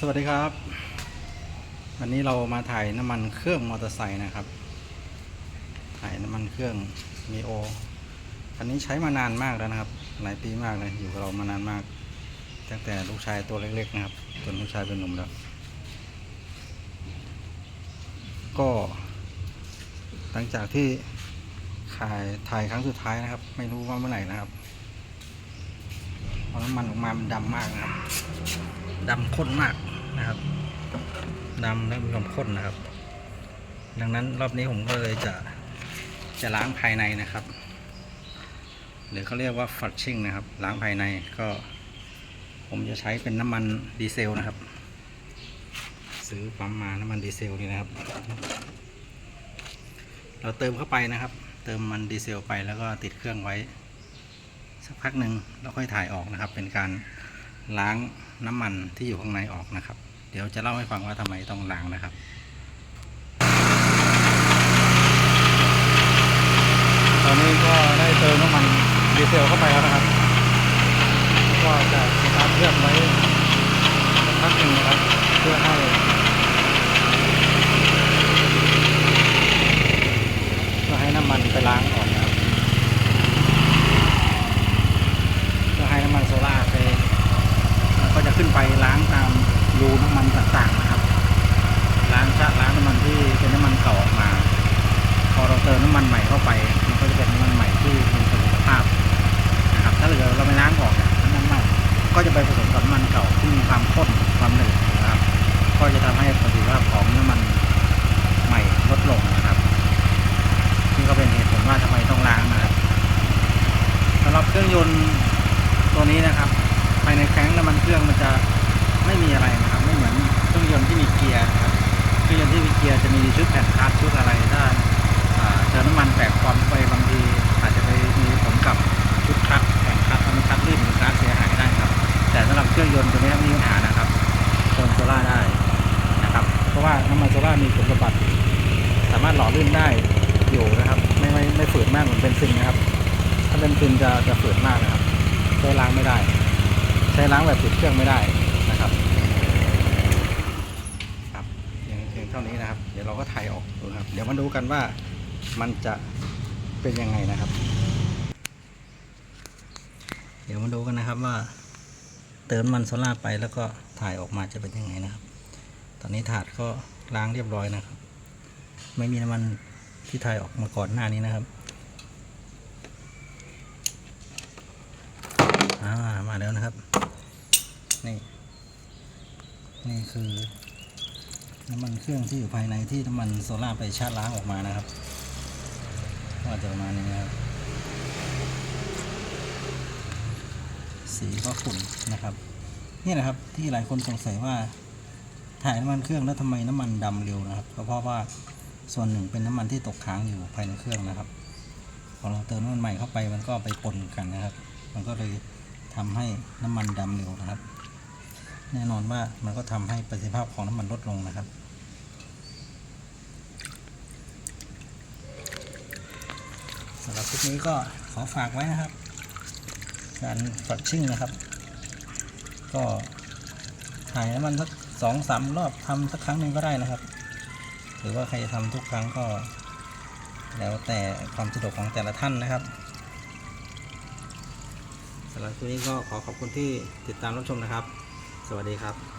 สวัสดีครับ วันนี้เรามาถ่ายน้ำมันเครื่องมอเตอร์ไซค์นะครับ ถ่ายน้ำมันเครื่องมีโอคันนี้ใช้มานานมากแล้วนะครับ หลายปีมากเลยอยู่กับเรามานานมาก ตั้งแต่ลูกชายตัวเล็กๆนะครับจนลูกชายเป็นหนุ่มแล้ว ก็ หลังจากที่ถ่ายถ่ายครั้งสุดท้ายนะครับ ไม่รู้ว่าเมื่อไหร่นะครับ พราะน้ำมันออกมามันดำมากนะครับดำข้นมากนะครับดำและมีความข้นนะครับ ดังนั้นรอบนี้ผมก็เลยจะจะล้างภายในนะครับ หรือเขาเรียกว่าฟัดชิ่งนะครับ ล้างภายในก็ ผมจะใช้เป็นน้ำมันดีเซลนะครับ ซื้อปั๊มมาน้ำมันดีเซลนี่นะครับ เราเติมเข้าไปนะครับ เติมมันดีเซลไปแล้วก็ติดเครื่องไว้ สักพักหนึ่งแล้วค่อยถ่ายออกนะครับ เป็นการล้างน้ำมันที่อยู่ข้างในออกนะครับ เดี๋ยวจะเล่าให้ฟังว่าทำไมต้องล้างนะครับตอนนี้ก็ได้เติมน้ำมันดีเซลเข้าไปแล้วนะครับ ก็จะสตาร์ทเครื่องไว้สักพักหนึ่งนะครับ เพื่อให้ เพื่อให้น้ำมันไปล้างออกนะครับ เพื่อให้น้ำมันโซล่าไปมันก็จะ ขึ้นไปล้างตามรูน้ำมันต่างๆนะครับ ล้างชะล้างน้ำมันที่เป็นน้ำมันเก่าออกมา พอเราเติมน้ำมันใหม่เข้าไป มันก็จะเป็นน้ำมันใหม่ที่มีประสิทธิภาพนะครับ ถ้าเกิดเราไม่ล้างออกเนี่ยน้ำมันใหม่ก็จะไปผสมกับน้ำมันเก่าที่มีความข้นความหนืดนะครับ ก็จะทำให้ประสิทธิภาพของน้ำมันใหม่ลดลงนะครับนี่ก็เป็นเหตุผลว่าทำไมต้องล้างนะครับสำหรับเครื่องยนต์ตัวนี้นะครับ ในแข้งน้ำมันเครื่องมันจะไม่มีอะไรนะครับ ไม่เหมือนเครื่องยนต์ที่มีเกียร์นะครับเครื่องยนต์ที่มีเกียร์จะมีชุดแผ่นคลัตช์ชุดอะไรถ้าเจอน้ำมันแตกความไปบางทีอาจจะไปมีผลกับชุดคลัตช์แผ่นคลัตช์ทำให้คลัตช์ลื่นหรือคลัตช์เสียหายได้ครับ แต่สำหรับเครื่องยนต์ตัวนี้ไม่มีปัญหานะครับเติมโซล่าได้นะครับ เพราะว่าน้ำมันโซล่ามีคุณสมบัติสามารถหล่อลื่นได้อยู่นะครับ ไม่ไม่ไม่ฝืดมากเหมือนเบนซินนะครับ ถ้าเบนซินจะจะฝืดมากนะครับใช้ล้างไม่ได้ ใช้ล้างแบบติดเครื่องไม่ได้นะครับครับเพียงเพียงเท่านี้นะครับ เดี๋ยวเราก็ถ่ายออกดูนะครับ เดี๋ยวมาดูกันว่ามันจะเป็นยังไงนะครับ เดี๋ยวมาดูกันนะครับว่าเติมมันโซล่าไปแล้วก็ถ่ายออกมาจะเป็นยังไงนะครับ ตอนนี้ถาดก็ล้างเรียบร้อยนะครับ ไม่มีน้ำมันที่ถ่ายออกมาก่อนหน้านี้นะครับอ่ามาแล้วนะครับ นี่ นี่คือน้ำมันเครื่องที่อยู่ภายในที่น้ำมันโซล่าไปชาร์จล้างออกมานะครับก็จะประมาณนี้นะครับ สีก็ขุ่นนะครับ นี่แหละครับที่หลายคนสงสัยว่าถ่ายน้ำมันเครื่องแล้วทำไมน้ำมันดำเร็วนะครับ ก็เพราะว่าส่วนหนึ่งเป็นน้ำมันที่ตกค้างอยู่ภายในเครื่องนะครับพอเราเติมน้ำมันใหม่เข้าไปมันก็ไปปนกันนะครับ มันก็เลยทำให้น้ำมันดำเร็วนะครับ แน่นอนว่ามันก็ทำให้ประสิทธิภาพของน้ำมันลดลงนะครับ สำหรับคลิปนี้ก็ขอฝากไว้นะครับ การฝักชิ่งนะครับ ก็ถ่ายน้ำมันสักสองสามรอบทำสักครั้งหนึ่งก็ได้นะครับ หรือว่าใครจะทำทุกครั้งก็ แล้วแต่ความสะดวกของแต่ละท่านนะครับสำหรับคลิปนี้ก็ขอขอบคุณที่ติดตามรับชมนะครับ สวัสดีครับ